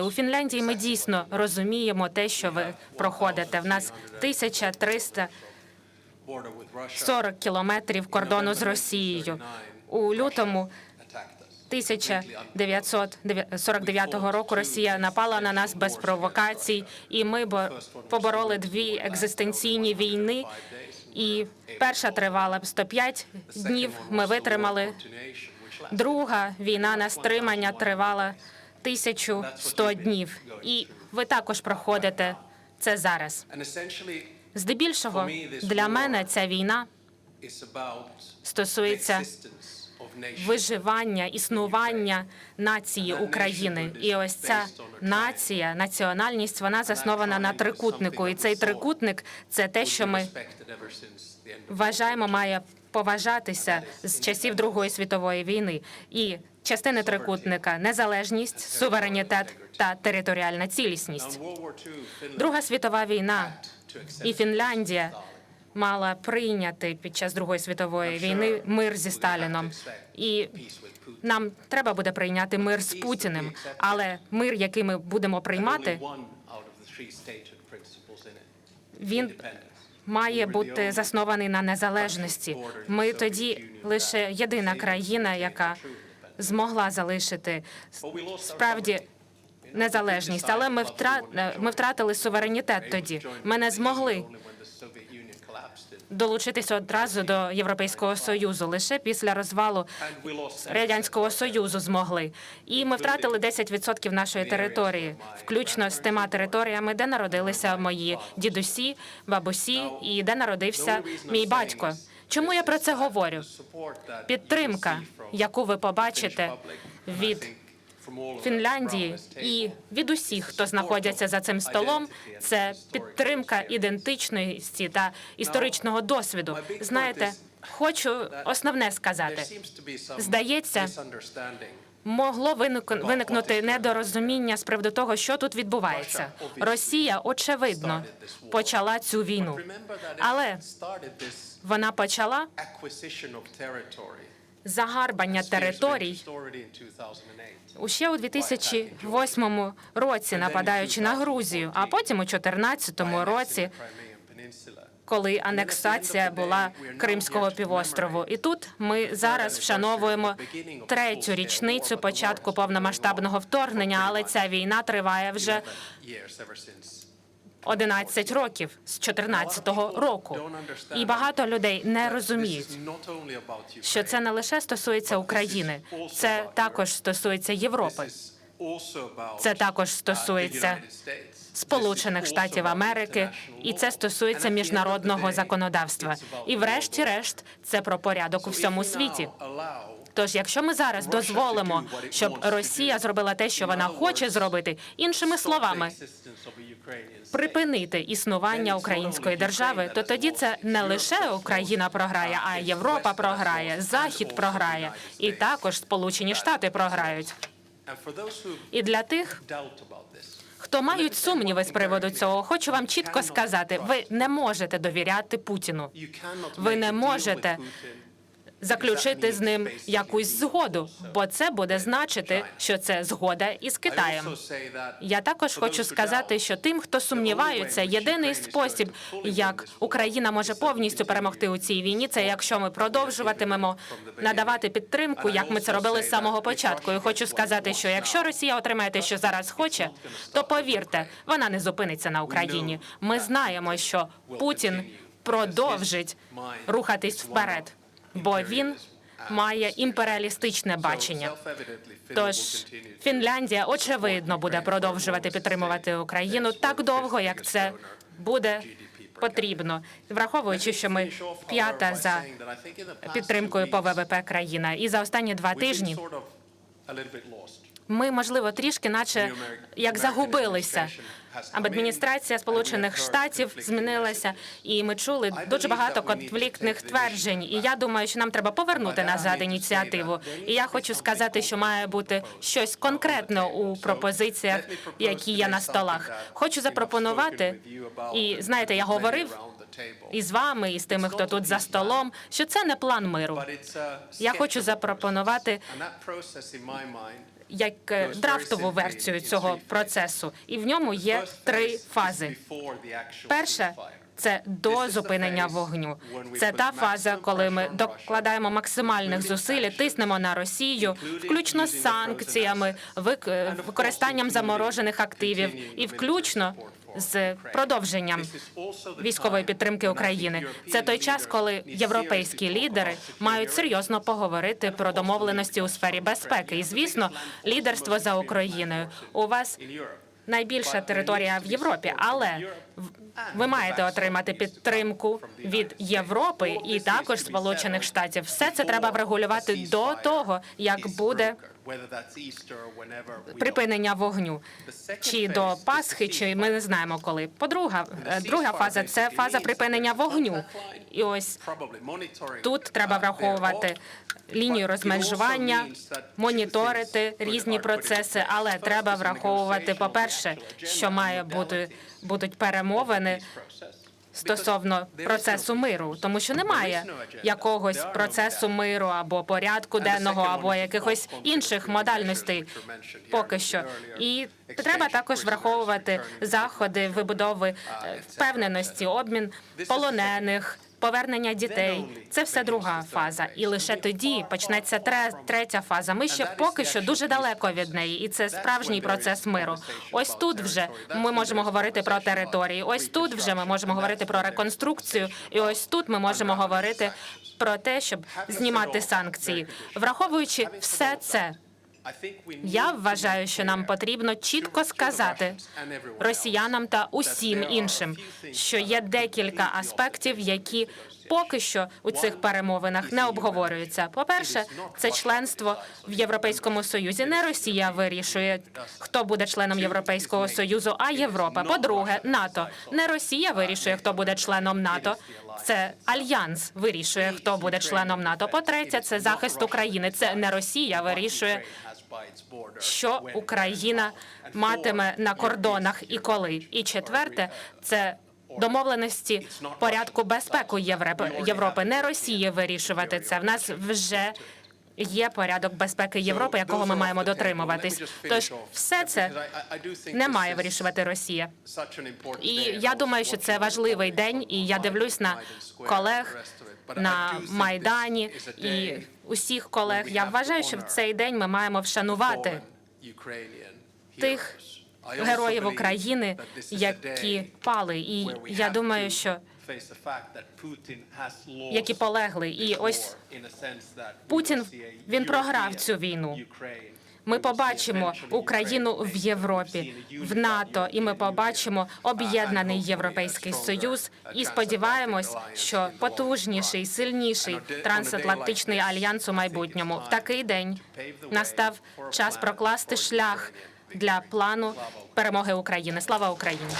У Фінляндії ми дійсно розуміємо те, що ви проходите. В нас 1340 кілометрів кордону з Росією. У лютому 1949 року Росія напала на нас без провокацій, і ми бо- побороли дві екзистенційні війни. І перша тривала 105 днів. Ми витримали. Друга війна на стримання тривала 1100 днів. І ви також проходите це зараз. Здебільшого для мене ця війна стосується виживання, існування нації України. І ось ця нація, національність, вона заснована на трикутнику. І цей трикутник це те, що ми вважаємо, має поважатися з часів Другої світової війни. І частини трикутника незалежність, суверенітет та територіальна цілісність. Друга світова війна і Фінляндія мала прийняти під час Другої світової війни мир зі Сталіном. І нам треба буде прийняти мир з Путіним, але мир, який ми будемо приймати, він має бути заснований на незалежності. Ми тоді лише єдина країна, яка змогла залишити справді незалежність. Але ми втра- ми втратили суверенітет тоді. Ми не змогли долучитися одразу до Європейського союзу лише після розвалу радянського союзу змогли. І ми втратили 10% нашої території, включно з тими територіями, де народилися мої дідусі, бабусі і де народився мій батько. Чому я про це говорю? Підтримка, яку ви побачите від Фінляндії і від усіх, хто знаходяться за цим столом, це підтримка ідентичності та історичного досвіду. Знаєте, хочу основне сказати. Здається, могло виник- виникнути недорозуміння з приводу того, що тут відбувається. Росія очевидно почала цю війну, але вона почала загарбання територій. Ще у 2008 році, нападаючи на Грузію, а потім у 2014 році, коли анексація була Кримського півострову. І тут ми зараз вшановуємо третю річницю початку повномасштабного вторгнення, але ця війна триває вже 11 років з 2014 року. І багато людей не розуміють, що це не лише стосується України, це також стосується Європи. Це також стосується Сполучених Штатів Америки, і це стосується міжнародного законодавства. І, врешті-решт, це про порядок у всьому світі. Тож, якщо ми зараз дозволимо, щоб Росія зробила те, що вона хоче зробити, іншими словами, припинити існування української держави, то тоді це не лише Україна програє, а й Європа програє, Захід програє, і також Сполучені Штати програють. І для тих, хто мають сумніви з приводу цього, хочу вам чітко сказати: ви не можете довіряти Путіну. Ви не можете заключити з ним якусь згоду, бо це буде значити, що це згода із Китаєм. Я також хочу сказати, що тим, хто сумніваються, єдиний спосіб, як Україна може повністю перемогти у цій війні, це якщо ми продовжуватимемо надавати підтримку, як ми це робили з самого початку. І хочу сказати, що якщо Росія отримає те, що зараз хоче, то повірте, вона не зупиниться на Україні. Ми знаємо, що Путін продовжить рухатись вперед, бо він має імперіалістичне бачення. Тож Фінляндія очевидно буде продовжувати підтримувати Україну так довго, як це буде потрібно, враховуючи, що ми п'ята за підтримкою по ВВП країна, і за останні два тижні ми, можливо, трішки, наче як загубилися. Адміністрація Сполучених Штатів змінилася, і ми чули дуже багато конфліктних тверджень. І я думаю, що нам треба повернути назад ініціативу. І я хочу сказати, що має бути щось конкретне у пропозиціях, які є на столах. Хочу запропонувати, і знаєте, я говорив і з вами, і з тими, хто тут за столом, що це не план миру. Я хочу запропонувати як е, драфтову версію цього процесу, і в ньому є три фази. Перша це до зупинення вогню. Це та фаза, коли ми докладаємо максимальних зусиль, тиснемо на Росію, включно з санкціями, е, використанням заморожених активів, і включно з продовженням військової підтримки України. Це той час, коли європейські лідери мають серйозно поговорити про домовленості у сфері безпеки. І звісно, лідерство за Україною. У вас найбільша територія в Європі, але ви маєте отримати підтримку від Європи і також Сполучених Штатів. Все це треба врегулювати до того, як буде припинення вогню. Чи до Пасхи, чи ми не знаємо коли. Подруга, е, друга фаза це фаза припинення вогню. І ось тут треба враховувати лінію розмежування, моніторити різні процеси, але треба враховувати, по-перше, що має бути будуть перемовини стосовно процесу миру, тому що немає якогось процесу миру або порядку денного, або якихось інших модальностей поки що. І треба також враховувати заходи вибудови е, впевненості, обмін полонених. Повернення дітей це все друга фаза, і лише тоді почнеться тре- третя фаза. Ми ще поки що дуже далеко від неї, і це справжній процес миру. Ось тут вже ми можемо говорити про території. Ось тут вже ми можемо говорити про реконструкцію, і ось тут ми можемо говорити про те, щоб знімати санкції, враховуючи все це. Я вважаю, що нам потрібно чітко сказати росіянам та усім іншим, що є декілька аспектів, які поки що у цих перемовинах не обговорюються. По-перше, це членство в Європейському Союзі. Не Росія вирішує, хто буде членом Європейського Союзу, а Європа. По-друге, НАТО. Не Росія вирішує, хто буде членом НАТО. Це альянс вирішує, хто буде членом НАТО. По-третє, це захист України. Це не Росія вирішує, що Україна матиме на кордонах і коли. І четверте, це домовленості порядку безпеки Європи. Європи. Не Росії вирішувати це. В нас вже є порядок безпеки Європи, якого ми маємо дотримуватись. Тож все це не має вирішувати Росія. І я думаю, що це важливий день, і я дивлюсь на колег на майдані і усіх колег. Я вважаю, що в цей день ми маємо вшанувати тих героїв України, які пали. І я думаю, що які полегли. І ось Путін він програв цю війну. Ми побачимо Україну в Європі, в НАТО, і ми побачимо об'єднаний європейський союз. І сподіваємось, що потужніший, сильніший трансатлантичний альянс у майбутньому в такий день настав час прокласти шлях для плану перемоги України. Слава Україні!